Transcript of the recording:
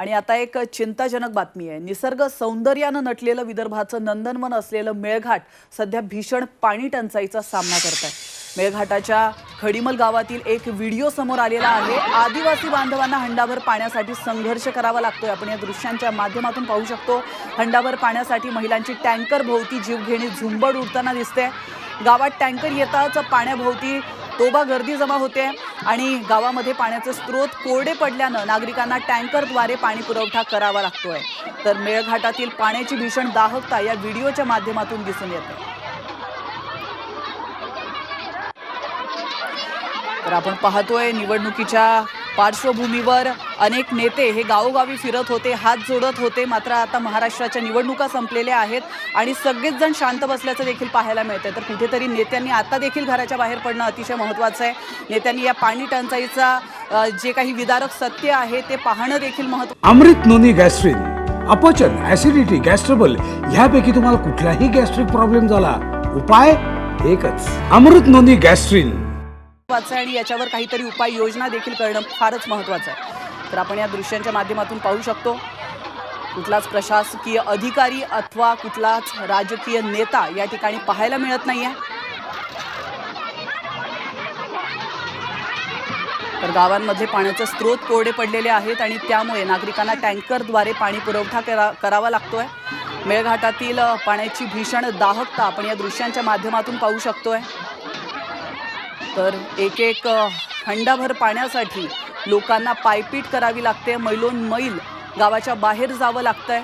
आणि आता एक चिंताजनक बातमी आहे. निसर्ग सौंदर्यानं नटलेलं विदर्भाचं नंदनवन असलेलं मेळघाट सध्या भीषण पाणी टंचाईचा सामना करत आहे मेळघाटाच्या खडीमल गावातील एक व्हिडिओ समोर आलेला आहे. आदिवासी बांधवांना हंडाभर पाण्यासाठी संघर्ष करावा लागतोय. आपण या दृश्यांच्या माध्यमातून पाहू शकतो. हंडाभर पाण्यासाठी महिलांची टँकर भोवती जीवघेणी झुंबड उडताना दिसते. गावात टँकर येताच पाण्याभोवती तोबा गर्दी जमा होते आणि गावामध्ये पाण्याचे स्रोत कोरडे पडल्यानं नागरिकांना टँकरद्वारे पाणी पुरवठा करावा लागतोय. तर मेळघाटातील पाण्याची भीषण दाहकता या व्हिडिओच्या माध्यमातून दिसून येते. तर आपण पाहतोय निवडणुकीच्या पार्श्वभूमीवर अनेक नेते हे गावोगावी फिरत होते हात जोडत होते. मात्र आता महाराष्ट्राच्या निवडणुका संपलेल्या आहेत आणि सगळेच जण शांत बसल्याचं देखील पाहायला मिळतंय. तर कुठेतरी नेत्यांनी आता देखील घराच्या बाहेर पडणं अतिशय महत्त्वाचं आहे. नेत्यांनी या पाणी टंचाईचा जे काही विदारक सत्य आहे ते पाहणं देखील महत्त्व अमृत नोनी गॅस्ट्रिन अपचन ऍसिडिटी गॅस्ट्रबल ह्यापैकी तुम्हाला कुठलाही गॅस्ट्रिक प्रॉब्लेम झाला. उपाय एकच अमृत नोनी गॅस्ट्रिन. महत्वाचं आहे आणि याच्यावर काहीतरी उपाययोजना देखील करणं फारच महत्त्वाचं आहे. तर आपण या दृश्यांच्या माध्यमातून पाहू शकतो कुठलाच प्रशासकीय अधिकारी अथवा कुठलाच राजकीय नेता या ठिकाणी पाहायला मिळत नाही आहे तर गावांमध्ये पाण्याचे स्रोत कोरडे पडलेले आहेत आणि त्यामुळे नागरिकांना टँकरद्वारे पाणी पुरवठा करा करावा लागतोय. मेळघाटातील पाण्याची भीषण दाहकता आपण या दृश्यांच्या माध्यमातून पाहू शकतोय. तर एक एक हंडाभर पाण्यासाठी लोकांना पायपीट करावी लागते मैलोन मैल. गावाच्या बाहेर जावं लागतंय.